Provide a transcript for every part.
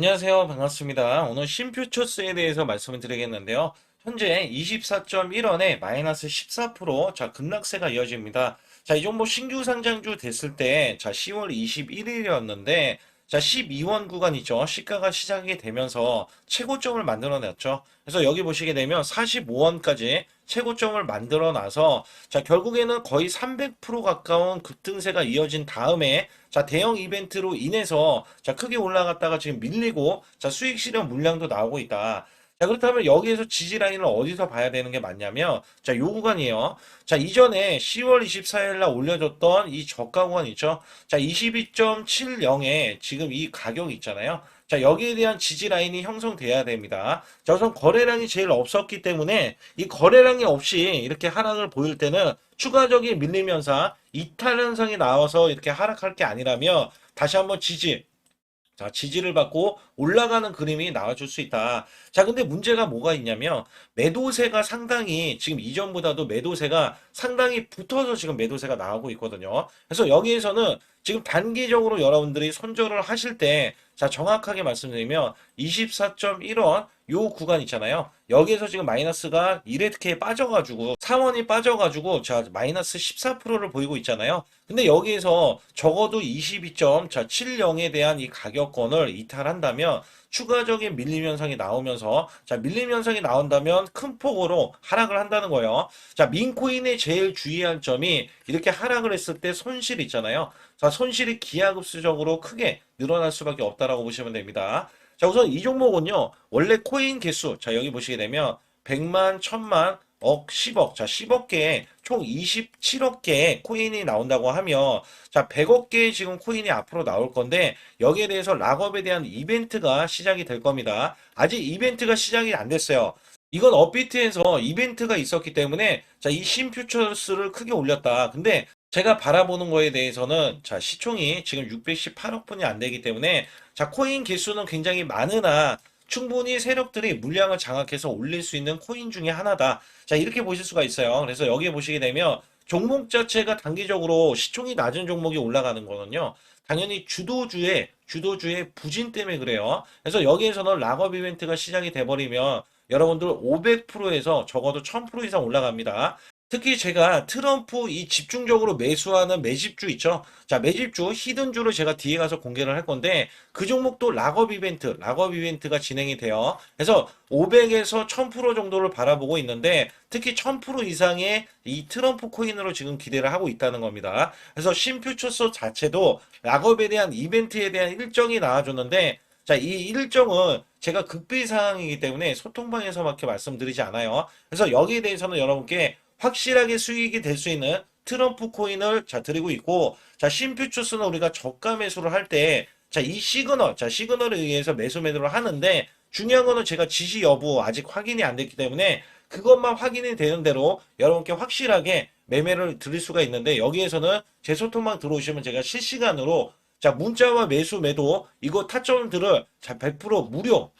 안녕하세요. 반갑습니다. 오늘 신퓨처스에 대해서 말씀을 드리겠는데요. 현재 24.1원에 마이너스 14%, 자, 급락세가 이어집니다. 자, 이 종목 신규 상장주 됐을 때, 자, 10월 21일이었는데, 자, 12원 구간 있죠. 시가가 시작이 되면서 최고점을 만들어냈죠. 그래서 여기 보시게 되면 45원까지 최고점을 만들어 놔서, 자, 결국에는 거의 300% 가까운 급등세가 이어진 다음에, 자, 대형 이벤트로 인해서, 자, 크게 올라갔다가 지금 밀리고, 자, 수익 실현 물량도 나오고 있다. 자, 그렇다면 여기에서 지지 라인을 어디서 봐야 되는 게 맞냐면, 자, 요 구간이에요. 자, 이전에 10월 24일 날 올려줬던 이 저가 구간 있죠? 자, 22.70에 지금 이 가격 있잖아요. 자, 여기에 대한 지지 라인이 형성돼야 됩니다. 자, 우선 거래량이 제일 없었기 때문에 이 거래량이 없이 이렇게 하락을 보일 때는 추가적인 밀림 현상, 이탈 현상이 나와서 이렇게 하락할 게 아니라면 다시 한번 지지, 자, 지지를 받고 올라가는 그림이 나와줄 수 있다. 자, 근데 문제가 뭐가 있냐면, 매도세가 상당히, 지금 이전보다도 매도세가 상당히 붙어서 지금 매도세가 나오고 있거든요. 그래서 여기에서는 지금 단기적으로 여러분들이 손절을 하실 때, 자, 정확하게 말씀드리면, 24.1원, 요 구간 있잖아요. 여기에서 지금 마이너스가 이렇게 빠져가지고, 3원이 빠져가지고, 자, 마이너스 14%를 보이고 있잖아요. 근데 여기에서 적어도 22.70에 대한 이 가격권을 이탈한다면 추가적인 밀림 현상이 나오면서 자 밀림 현상이 나온다면 큰 폭으로 하락을 한다는 거예요. 자 민코인의 제일 주의할 점이 이렇게 하락을 했을 때 손실 있잖아요. 자 손실이 기하급수적으로 크게 늘어날 수밖에 없다라고 보시면 됩니다. 자 우선 이 종목은요 원래 코인 개수 자 여기 보시게 되면 100만, 1000만, 억, 10억. 자, 10억 개에 총 27억 개의 코인이 나온다고 하면 자, 100억 개의 지금 코인이 앞으로 나올 건데 여기에 대해서 락업에 대한 이벤트가 시작이 될 겁니다. 아직 이벤트가 시작이 안 됐어요. 이건 업비트에서 이벤트가 있었기 때문에 자, 이 신퓨처스를 크게 올렸다. 근데 제가 바라보는 거에 대해서는 자, 시총이 지금 618억 분이 안 되기 때문에 자, 코인 개수는 굉장히 많으나 충분히 세력들이 물량을 장악해서 올릴 수 있는 코인 중에 하나다. 자, 이렇게 보실 수가 있어요. 그래서 여기에 보시게 되면 종목 자체가 단기적으로 시총이 낮은 종목이 올라가는 거는요. 당연히 주도주의, 주도주의 부진 때문에 그래요. 그래서 여기에서는 락업 이벤트가 시작이 돼버리면 여러분들 500%에서 적어도 1000% 이상 올라갑니다. 특히 제가 트럼프 이 집중적으로 매수하는 매집주 있죠. 자, 매집주, 히든주를 제가 뒤에 가서 공개를 할 건데, 그 종목도 락업 이벤트, 락업 이벤트가 진행이 돼요. 그래서 500에서 1000% 정도를 바라보고 있는데, 특히 1000% 이상의 이 트럼프 코인으로 지금 기대를 하고 있다는 겁니다. 그래서 신퓨처스 자체도 락업에 대한 이벤트에 대한 일정이 나와줬는데, 자, 이 일정은 제가 극비 사항이기 때문에 소통방에서밖에 말씀드리지 않아요. 그래서 여기에 대해서는 여러분께 확실하게 수익이 될 수 있는 트럼프 코인을 자 드리고 있고 자 신퓨처스는 우리가 저가 매수를 할 때 자 이 시그널 자 시그널에 의해서 매수 매도를 하는데 중요한 거는 제가 지시 여부 아직 확인이 안 됐기 때문에 그것만 확인이 되는 대로 여러분께 확실하게 매매를 드릴 수가 있는데 여기에서는 제 소통방 들어오시면 제가 실시간으로 자 문자와 매수 매도 이거 타점들을 자 100% 무료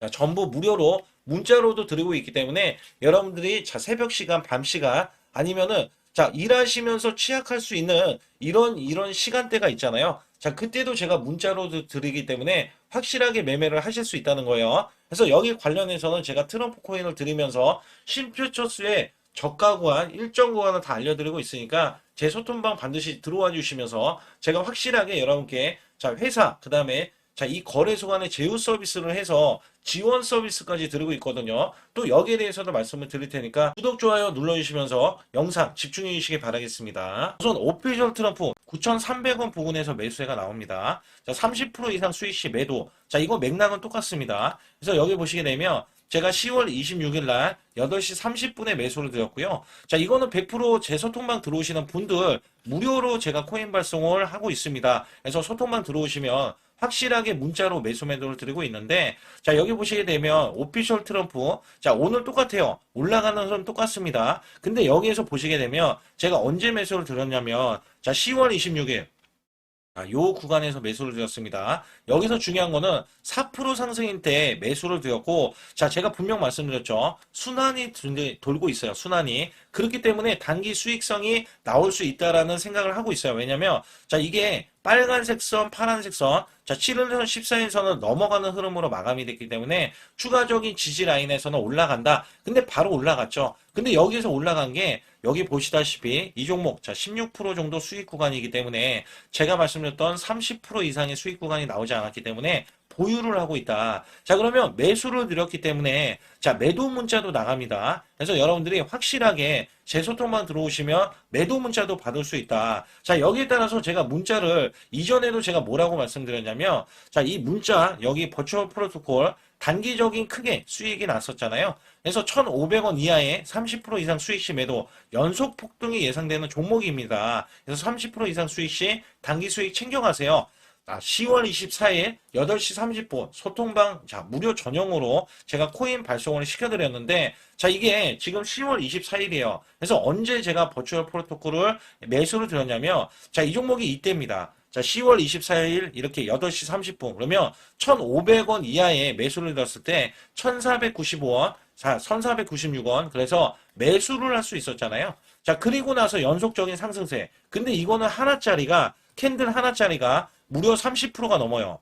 자, 전부 무료로 문자로도 드리고 있기 때문에 여러분들이 자 새벽 시간, 밤 시간 아니면은 자 일하시면서 취약할 수 있는 이런 이런 시간대가 있잖아요. 자 그때도 제가 문자로도 드리기 때문에 확실하게 매매를 하실 수 있다는 거예요. 그래서 여기 관련해서는 제가 트럼프 코인을 드리면서 신퓨처스의 저가 구간, 일정 구간을 다 알려드리고 있으니까 제 소통방 반드시 들어와 주시면서 제가 확실하게 여러분께 자 회사 그 다음에 자, 이 거래소 간의 제휴 서비스를 해서 지원 서비스까지 드리고 있거든요. 또 여기에 대해서도 말씀을 드릴 테니까 구독, 좋아요 눌러주시면서 영상 집중해 주시기 바라겠습니다. 우선 오피셜 트럼프 9,300원 부근에서 매수세가 나옵니다. 자, 30% 이상 수익 시 매도. 자, 이거 맥락은 똑같습니다. 그래서 여기 보시게 되면 제가 10월 26일 날 8시 30분에 매수를 드렸고요. 자, 이거는 100%제 소통방 들어오시는 분들 무료로 제가 코인 발송을 하고 있습니다. 그래서 소통방 들어오시면 확실하게 문자로 매수 매도를 드리고 있는데 자 여기 보시게 되면 오피셜 트럼프 자 오늘 똑같아요 올라가는 선 똑같습니다 근데 여기에서 보시게 되면 제가 언제 매수를 드렸냐면 자 10월 26일 자, 요 구간에서 매수를 드렸습니다. 여기서 중요한 거는 4% 상승인 때 매수를 드렸고, 자, 제가 분명 말씀드렸죠. 순환이 돌고 있어요. 순환이. 그렇기 때문에 단기 수익성이 나올 수 있다라는 생각을 하고 있어요. 왜냐면, 자, 이게 빨간색 선, 파란색 선, 자, 7일선, 14일선은 넘어가는 흐름으로 마감이 됐기 때문에 추가적인 지지 라인에서는 올라간다. 근데 바로 올라갔죠. 근데 여기서 올라간 게 여기 보시다시피 이 종목 자 16% 정도 수익 구간이기 때문에 제가 말씀드렸던 30% 이상의 수익 구간이 나오지 않았기 때문에 보유를 하고 있다. 자 그러면 매수를 드렸기 때문에 자 매도 문자도 나갑니다. 그래서 여러분들이 확실하게 제 소통만 들어오시면 매도 문자도 받을 수 있다. 자 여기에 따라서 제가 문자를 이전에도 제가 뭐라고 말씀드렸냐면 자 이 문자 여기 버추얼 프로토콜 단기적인 크게 수익이 났었잖아요. 그래서 1,500원 이하의 30% 이상 수익 시 매도 연속 폭등이 예상되는 종목입니다. 그래서 30% 이상 수익 시 단기 수익 챙겨가세요. 아, 10월 24일 8시 30분 소통방 자 무료 전용으로 제가 코인 발송을 시켜드렸는데 자 이게 지금 10월 24일이에요. 그래서 언제 제가 버추얼 프로토콜을 매수를 드렸냐면 자 이 종목이 이때입니다. 자 10월 24일 이렇게 8시 30분 그러면 1,500원 이하의 매수를 들었을 때 1,495원 자 1,496원 그래서 매수를 할 수 있었잖아요. 자 그리고 나서 연속적인 상승세 근데 이거는 하나짜리가 캔들 하나짜리가 무려 30%가 넘어요.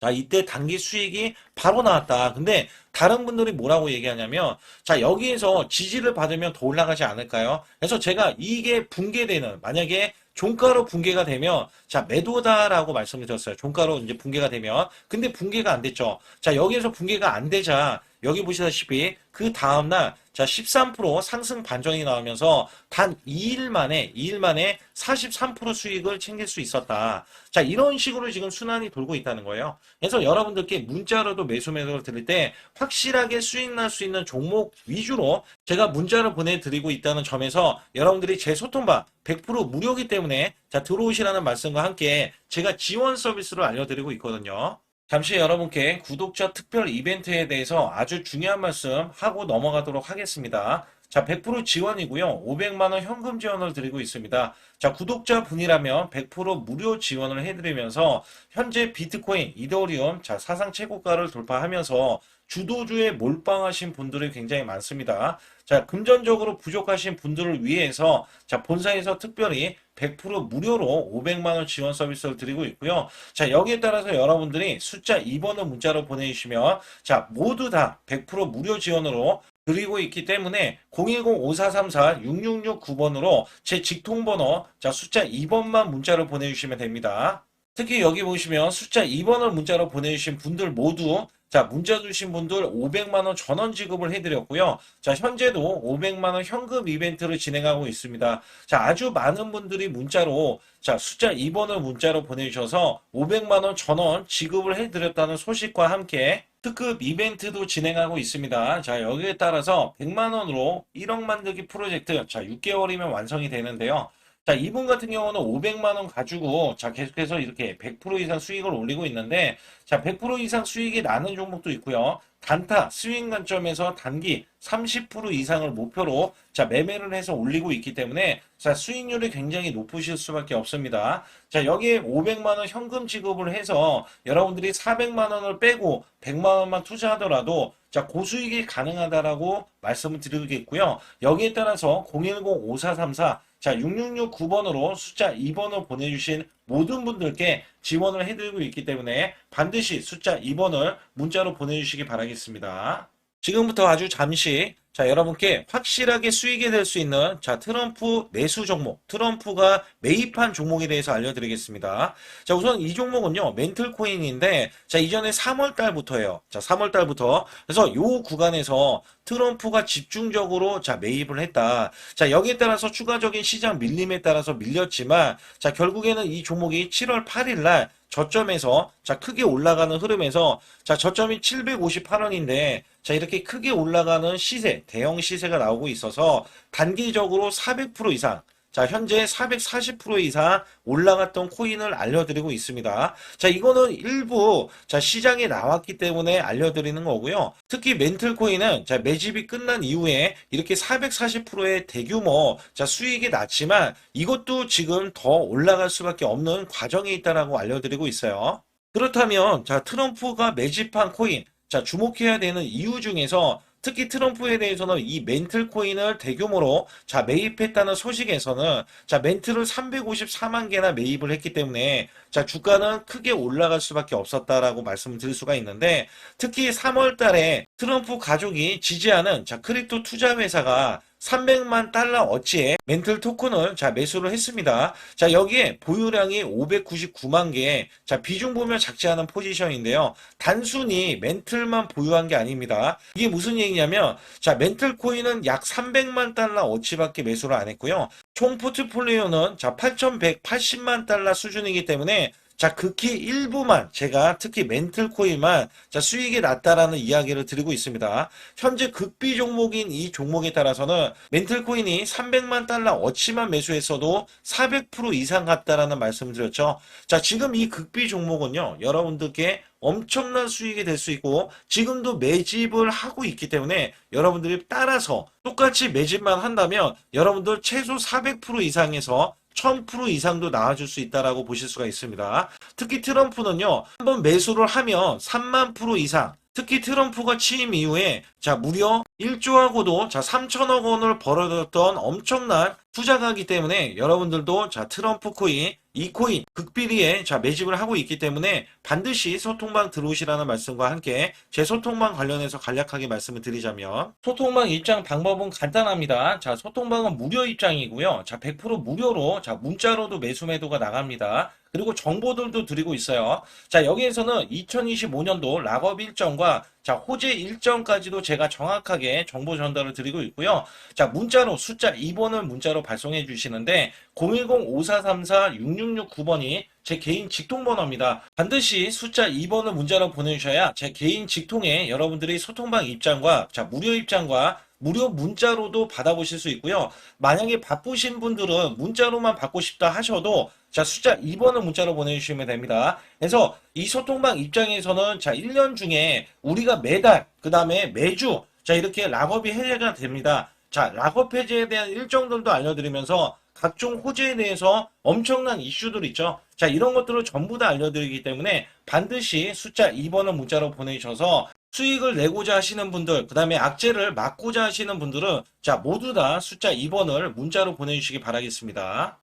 자, 이때 단기 수익이 바로 나왔다. 근데 다른 분들이 뭐라고 얘기하냐면, 자, 여기에서 지지를 받으면 더 올라가지 않을까요? 그래서 제가 이게 붕괴되는, 만약에 종가로 붕괴가 되면, 자, 매도다라고 말씀을 드렸어요. 종가로 이제 붕괴가 되면. 근데 붕괴가 안 됐죠. 자, 여기에서 붕괴가 안 되자, 여기 보시다시피 그 다음날 자 13% 상승 반전이 나오면서 단 2일 만에 2일 만에 43% 수익을 챙길 수 있었다. 자 이런 식으로 지금 순환이 돌고 있다는 거예요. 그래서 여러분들께 문자로도 매수 매도를 드릴 때 확실하게 수익 날 수 있는 종목 위주로 제가 문자를 보내드리고 있다는 점에서 여러분들이 제 소통방 100% 무료이기 때문에 자 들어오시라는 말씀과 함께 제가 지원 서비스를 알려드리고 있거든요. 잠시 여러분께 구독자 특별 이벤트에 대해서 아주 중요한 말씀 하고 넘어가도록 하겠습니다. 자, 100% 지원이고요. 500만원 현금 지원을 드리고 있습니다. 자, 구독자 분이라면 100% 무료 지원을 해드리면서 현재 비트코인, 이더리움, 자, 사상 최고가를 돌파하면서 주도주에 몰빵하신 분들이 굉장히 많습니다. 자, 금전적으로 부족하신 분들을 위해서 자, 본사에서 특별히 100% 무료로 500만 원 지원 서비스를 드리고 있고요. 자, 여기에 따라서 여러분들이 숫자 2번을 문자로 보내 주시면 자, 모두 다 100% 무료 지원으로 드리고 있기 때문에 010-5434-6669번으로 제 직통번호 자, 숫자 2번만 문자로 보내주시면 됩니다. 특히 여기 보시면 숫자 2번을 문자로 보내주신 분들 모두 자, 문자 주신 분들 500만원 전원 지급을 해드렸고요. 자, 현재도 500만원 현금 이벤트를 진행하고 있습니다. 자, 아주 많은 분들이 문자로 자, 숫자 2번을 문자로 보내주셔서 500만원 전원 지급을 해드렸다는 소식과 함께 특급 이벤트도 진행하고 있습니다. 자, 여기에 따라서 100만원으로 1억 만들기 프로젝트, 자, 6개월이면 완성이 되는데요. 자, 이분 같은 경우는 500만 원 가지고 자, 계속해서 이렇게 100% 이상 수익을 올리고 있는데 자, 100% 이상 수익이 나는 종목도 있고요. 단타 스윙 관점에서 단기 30% 이상을 목표로 자, 매매를 해서 올리고 있기 때문에 자, 수익률이 굉장히 높으실 수밖에 없습니다. 자, 여기에 500만 원 현금 지급을 해서 여러분들이 400만 원을 빼고 100만 원만 투자하더라도 자, 고수익이 가능하다라고 말씀을 드리겠고요. 여기에 따라서 010-5434 자, 6669번으로 숫자 2번을 보내주신 모든 분들께 지원을 해드리고 있기 때문에 반드시 숫자 2번을 문자로 보내주시기 바라겠습니다. 지금부터 아주 잠시 자, 여러분께 확실하게 수익이 될 수 있는 자, 트럼프 매수 종목, 트럼프가 매입한 종목에 대해서 알려드리겠습니다. 자, 우선 이 종목은요, 멘틀 코인인데, 자, 이전에 3월 달부터예요. 자, 3월 달부터. 그래서 요 구간에서 트럼프가 집중적으로 자, 매입을 했다. 자, 여기에 따라서 추가적인 시장 밀림에 따라서 밀렸지만, 자, 결국에는 이 종목이 7월 8일 날 저점에서 자 크게 올라가는 흐름에서 자 저점이 758원인데 자 이렇게 크게 올라가는 시세 대형 시세가 나오고 있어서 단기적으로 400% 이상 자 현재 440% 이상 올라갔던 코인을 알려드리고 있습니다. 자 이거는 일부 자 시장에 나왔기 때문에 알려드리는 거고요. 특히 멘틀 코인은 자 매집이 끝난 이후에 이렇게 440%의 대규모 자 수익이 났지만 이것도 지금 더 올라갈 수밖에 없는 과정에 있다라고 알려드리고 있어요. 그렇다면 자 트럼프가 매집한 코인 자 주목해야 되는 이유 중에서 특히 트럼프에 대해서는 이 멘틀 코인을 대규모로 자 매입했다는 소식에서는 자 멘틀을 354만 개나 매입을 했기 때문에 자 주가는 크게 올라갈 수밖에 없었다라고 말씀을 드릴 수가 있는데 특히 3월 달에 트럼프 가족이 지지하는 자 크립토 투자 회사가 300만 달러 어치의 멘틀 토큰을 자 매수를 했습니다. 자 여기에 보유량이 599만 개. 자 비중 보면 작지 않은 포지션인데요. 단순히 멘틀만 보유한 게 아닙니다. 이게 무슨 얘기냐면 자 멘틀 코인은 약 300만 달러 어치밖에 매수를 안 했고요. 총 포트폴리오는 자 8,180만 달러 수준이기 때문에 자, 극히 일부만 제가 특히 멘틀 코인만 자, 수익이 났다라는 이야기를 드리고 있습니다. 현재 극비 종목인 이 종목에 따라서는 멘틀 코인이 300만 달러 어치만 매수했어도 400% 이상 갔다라는 말씀을 드렸죠. 자, 지금 이 극비 종목은요. 여러분들께 엄청난 수익이 될 수 있고 지금도 매집을 하고 있기 때문에 여러분들이 따라서 똑같이 매집만 한다면 여러분들 최소 400% 이상에서 1000% 이상도 나와줄 수 있다라고 보실 수가 있습니다. 특히 트럼프는요, 한번 매수를 하면 3만 프로 이상, 특히 트럼프가 취임 이후에 자 무려 1조하고도 자 3천억 원을 벌어들였던 엄청난 투자가기 때문에 여러분들도 자 트럼프 코인 이 코인 극비리에 자 매집을 하고 있기 때문에 반드시 소통방 들어오시라는 말씀과 함께 제 소통방 관련해서 간략하게 말씀을 드리자면 소통방 입장 방법은 간단합니다. 자 소통방은 무료 입장이고요. 자 100% 무료로 자 문자로도 매수 매도가 나갑니다. 그리고 정보들도 드리고 있어요. 자, 여기에서는 2025년도 락업 일정과 자, 호재 일정까지도 제가 정확하게 정보 전달을 드리고 있고요. 자, 문자로 숫자 2번을 문자로 발송해 주시는데 010-5434-6669번이 제 개인 직통 번호입니다. 반드시 숫자 2번을 문자로 보내주셔야 제 개인 직통에 여러분들이 소통방 입장과 자, 무료 입장과 무료 문자로도 받아보실 수 있고요. 만약에 바쁘신 분들은 문자로만 받고 싶다 하셔도 자, 숫자 2번을 문자로 보내주시면 됩니다. 그래서 이 소통방 입장에서는 자, 1년 중에 우리가 매달, 그 다음에 매주, 자, 이렇게 락업이 해제가 됩니다. 자, 락업 해제에 대한 일정들도 알려드리면서 각종 호재에 대해서 엄청난 이슈들 있죠. 자, 이런 것들을 전부 다 알려드리기 때문에 반드시 숫자 2번을 문자로 보내주셔서 수익을 내고자 하시는 분들, 그 다음에 악재를 막고자 하시는 분들은 자, 모두 다 숫자 2번을 문자로 보내주시기 바라겠습니다.